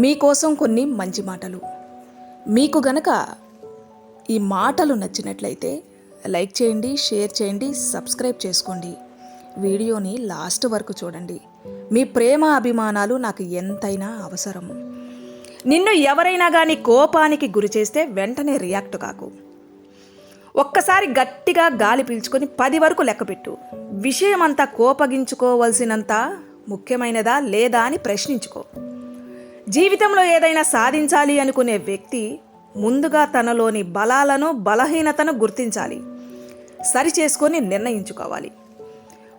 మీకోసం కొన్ని మంచి మాటలు. మీకు గనక ఈ మాటలు నచ్చినట్లయితే లైక్ చేయండి షేర్ చేయండి సబ్స్క్రైబ్ చేసుకోండి. వీడియోని లాస్ట్ వరకు చూడండి. మీ ప్రేమ అభిమానాలు నాకు ఎంతైనా అవసరం. నిన్ను ఎవరైనా కానీ కోపానికి గురి చేస్తే వెంటనే రియాక్ట్ కాకు. ఒక్కసారి గట్టిగా గాలి పీల్చుకొని పది వరకు లెక్కపెట్టు విషయమంతా కోపగించుకోవలసినంత ముఖ్యమైనదా లేదా అని ప్రశ్నించుకో. జీవితంలో ఏదైనా సాధించాలి అనుకునే వ్యక్తి ముందుగా తనలోని బలాలను బలహీనతను గుర్తించాలి. సరిచేసుకొని నిర్ణయించుకోవాలి.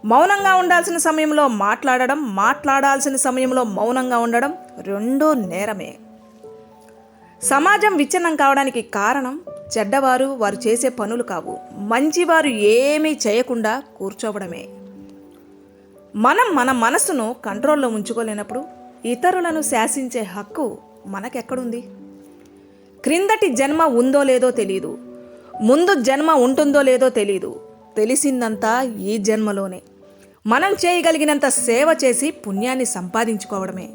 మౌనంగా ఉండాల్సిన సమయంలో మాట్లాడడం మాట్లాడాల్సిన సమయంలో మౌనంగా ఉండడం రెండూ నేరమే. సమాజం విచ్ఛిన్నం కావడానికి కారణం చెడ్డవారు వారు చేసే పనులు కావు. మంచివారు ఏమీ చేయకుండా కూర్చోవడమే. మనం మన మనసును కంట్రోల్లో ఉంచుకోలేనప్పుడు ఇతరులను శాసించే హక్కు మనకెక్కడుంది? క్రిందటి జన్మ ఉందో లేదో తెలియదు ముందు జన్మ ఉంటుందో లేదో తెలియదు తెలిసిందంతా ఈ జన్మలోనే. మనం చేయగలిగినంత సేవ చేసి పుణ్యాన్ని సంపాదించుకోవడమే.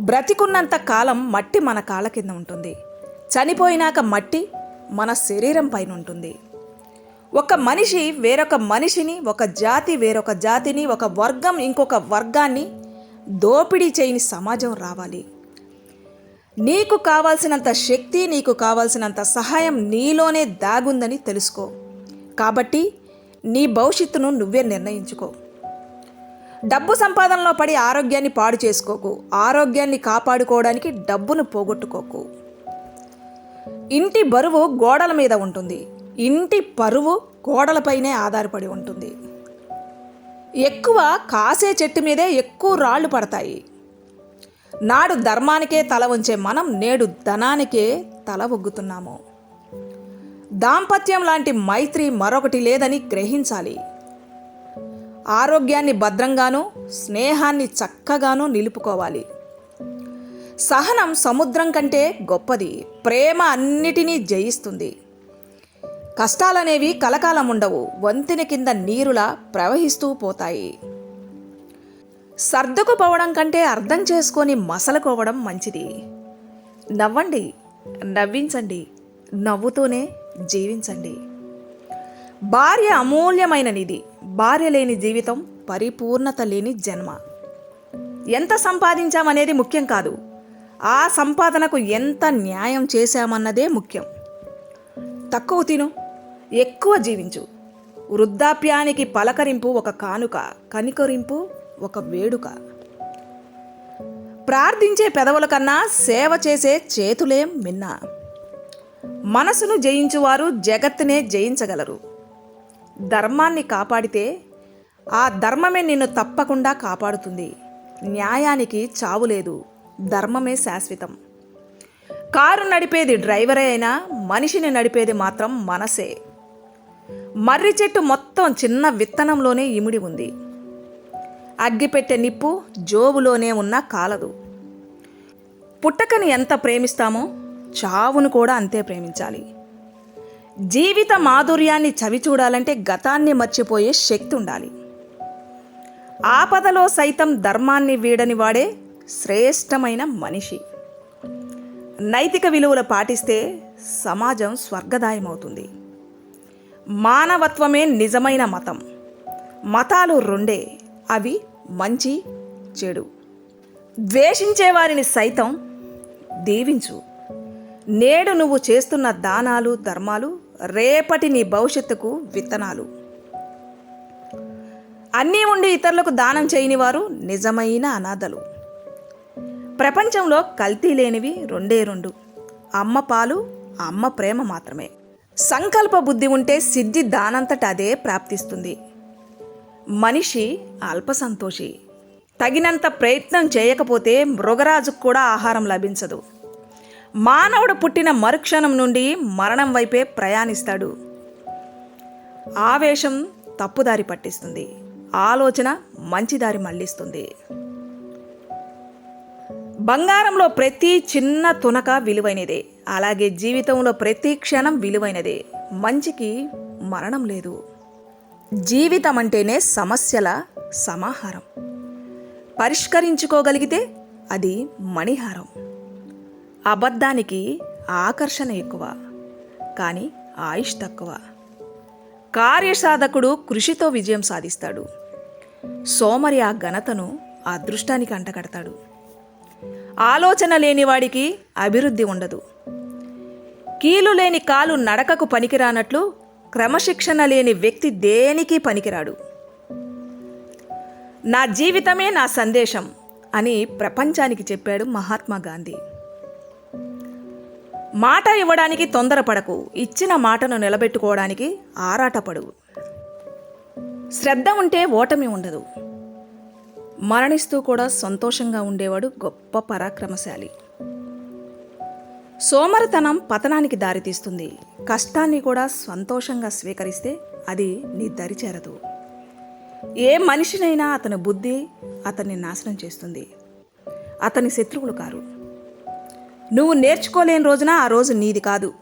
బ్రతికున్నంత కాలం మట్టి మన కాళ్ళ కింద ఉంటుంది. చనిపోయినాక మట్టి మన శరీరం పైన ఉంటుంది ఒక మనిషి వేరొక మనిషిని ఒక జాతి వేరొక జాతిని ఒక వర్గం ఇంకొక వర్గాన్ని దోపిడీ చేయని సమాజం రావాలి. నీకు కావాల్సినంత శక్తి నీకు కావాల్సినంత సహాయం నీలోనే దాగుందని తెలుసుకో. కాబట్టి నీ భవిష్యత్తును నువ్వే నిర్ణయించుకో. డబ్బు సంపాదనలో పడి ఆరోగ్యాన్ని పాడు చేసుకోకు. ఆరోగ్యాన్ని కాపాడుకోవడానికి డబ్బును పోగొట్టుకోకు. ఇంటి బరువు గోడల మీద ఉంటుంది. ఇంటి పరువు గోడలపైనే ఆధారపడి ఉంటుంది. ఎక్కువ కాసే చెట్టు మీదే ఎక్కువ రాళ్ళు పడతాయి. నాడు ధర్మానికే తల వంచే మనం నేడు ధనానికే తల ఒగ్గుతున్నాము దాంపత్యం లాంటి మైత్రి మరొకటి లేదని గ్రహించాలి. ఆరోగ్యాన్ని భద్రంగాను స్నేహాన్ని చక్కగానూ నిలుపుకోవాలి. సహనం సముద్రం కంటే గొప్పది. ప్రేమ అన్నిటినీ జయిస్తుంది. కష్టాలనేవి కలకాలం ఉండవు వంతెన కింద నీరులా ప్రవహిస్తూ పోతాయి. సర్దుకుపోవడం కంటే అర్థం చేసుకొని మసలుకోవడం మంచిది. నవ్వండి నవ్వించండి నవ్వుతూనే జీవించండి. భార్య అమూల్యమైన నిధి. భార్య లేని జీవితం పరిపూర్ణత లేని జన్మ. ఎంత సంపాదించామనేది ముఖ్యం కాదు. ఆ సంపాదనకు ఎంత న్యాయం చేశామన్నదే ముఖ్యం. తక్కువ తిను ఎక్కువ జీవించు. వృద్ధాప్యానికి పలకరింపు ఒక కానుక కనికరింపు ఒక వేడుక. ప్రార్థించే పెదవుల కన్నా సేవ చేసే చేతులేం మిన్న. మనసును జయించువారు జగత్తునే జయించగలరు. ధర్మాన్ని కాపాడితే ఆ ధర్మమే నిన్ను తప్పకుండా కాపాడుతుంది. న్యాయానికి చావు లేదు. ధర్మమే శాశ్వతం. కారు నడిపేది డ్రైవరే అయినా మనిషిని నడిపేది మాత్రం మనసే. మర్రి చెట్టు మొత్తం చిన్న విత్తనంలోనే ఇమిడి ఉంది. అగ్గిపెట్టె నిప్పు జోబులోనే ఉన్నా కాలదు. పుట్టకని ఎంత ప్రేమిస్తామో చావును కూడా అంతే ప్రేమించాలి. జీవిత మాధుర్యాన్ని చవి చూడాలంటే గతాన్ని మర్చిపోయే శక్తి ఉండాలి. ఆపదలో సైతం ధర్మాన్ని వీడని వాడే శ్రేష్టమైన మనిషి. నైతిక విలువలు పాటిస్తే సమాజం స్వర్గదాయమవుతుంది. మానవత్వమే నిజమైన మతం. మతాలు రెండే అవి మంచి చెడు. ద్వేషించే వారిని సైతం దీవించు. నేడు నువ్వు చేస్తున్న దానాలు ధర్మాలు రేపటి నీ భవిష్యత్తుకు విత్తనాలు. అన్నీ ఉండి ఇతరులకు దానం చేయని వారు నిజమైన అనాథలు. ప్రపంచంలో కల్తీ లేనివి రెండే రెండు. అమ్మ పాలు అమ్మ ప్రేమ మాత్రమే. సంకల్ప బుద్ధి ఉంటే సిద్ధి దానంతట అదే ప్రాప్తిస్తుంది. మనిషి అల్పసంతోషి తగినంత ప్రయత్నం చేయకపోతే మృగరాజుకు కూడా ఆహారం లభించదు. మానవుడు పుట్టిన మరుక్షణం నుండి మరణం వైపే ప్రయాణిస్తాడు. ఆవేశం తప్పుదారి పట్టిస్తుంది. ఆలోచన మంచి దారి మళ్ళిస్తుంది బంగారంలో ప్రతి చిన్న తునక విలువైనదే. అలాగే జీవితంలో ప్రతి క్షణం విలువైనదే. మంచికి మరణం లేదు. జీవితం అంటేనే సమస్యల సమాహారం. పరిష్కరించుకోగలిగితే అది మణిహారం. అబద్ధానికి ఆకర్షణ ఎక్కువ. కానీ ఆయుష్ తక్కువ. కార్యసాధకుడు కృషితో విజయం సాధిస్తాడు. సోమరి ఆ ఘనతను అదృష్టానికి అంటగడతాడు. ఆలోచన లేనివాడికి అభివృద్ధి ఉండదు. కీలు లేని కాలు నడకకు పనికిరానట్లు క్రమశిక్షణ లేని వ్యక్తి దేనికి పనికిరాడు? నా జీవితమే నా సందేశం అని ప్రపంచానికి చెప్పాడు మహాత్మా గాంధీ. మాట ఇవ్వడానికి తొందరపడకు ఇచ్చిన మాటను నిలబెట్టుకోవడానికి ఆరాటపడు. శ్రద్ధ ఉంటే ఓటమి ఉండదు. మరణిస్తూ కూడా సంతోషంగా ఉండేవాడు గొప్ప పరాక్రమశాలి. సోమరితనం పతనానికి దారితీస్తుంది. కష్టాన్ని కూడా సంతోషంగా స్వీకరిస్తే అది నీ దరి చేరదు. ఏ మనిషినైనా అతని బుద్ధి అతన్ని నాశనం చేస్తుంది. అతని శత్రువులు కారు. నువ్వు నేర్చుకోలేని రోజున ఆ రోజు నీది కాదు.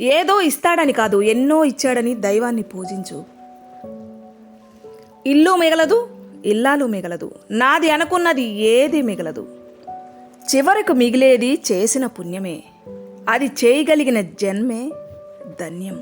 ఏదో ఇస్తాడని కాదు ఎన్నో ఇచ్చాడని దైవాన్ని పూజించు. ఇల్లు మిగలదు ఇల్లాలు మిగలదు. నాది అనుకున్నది ఏది మిగలదు. చివరకు మిగిలేది చేసిన పుణ్యమే. అది చేయగలిగిన జన్మే ధన్యం.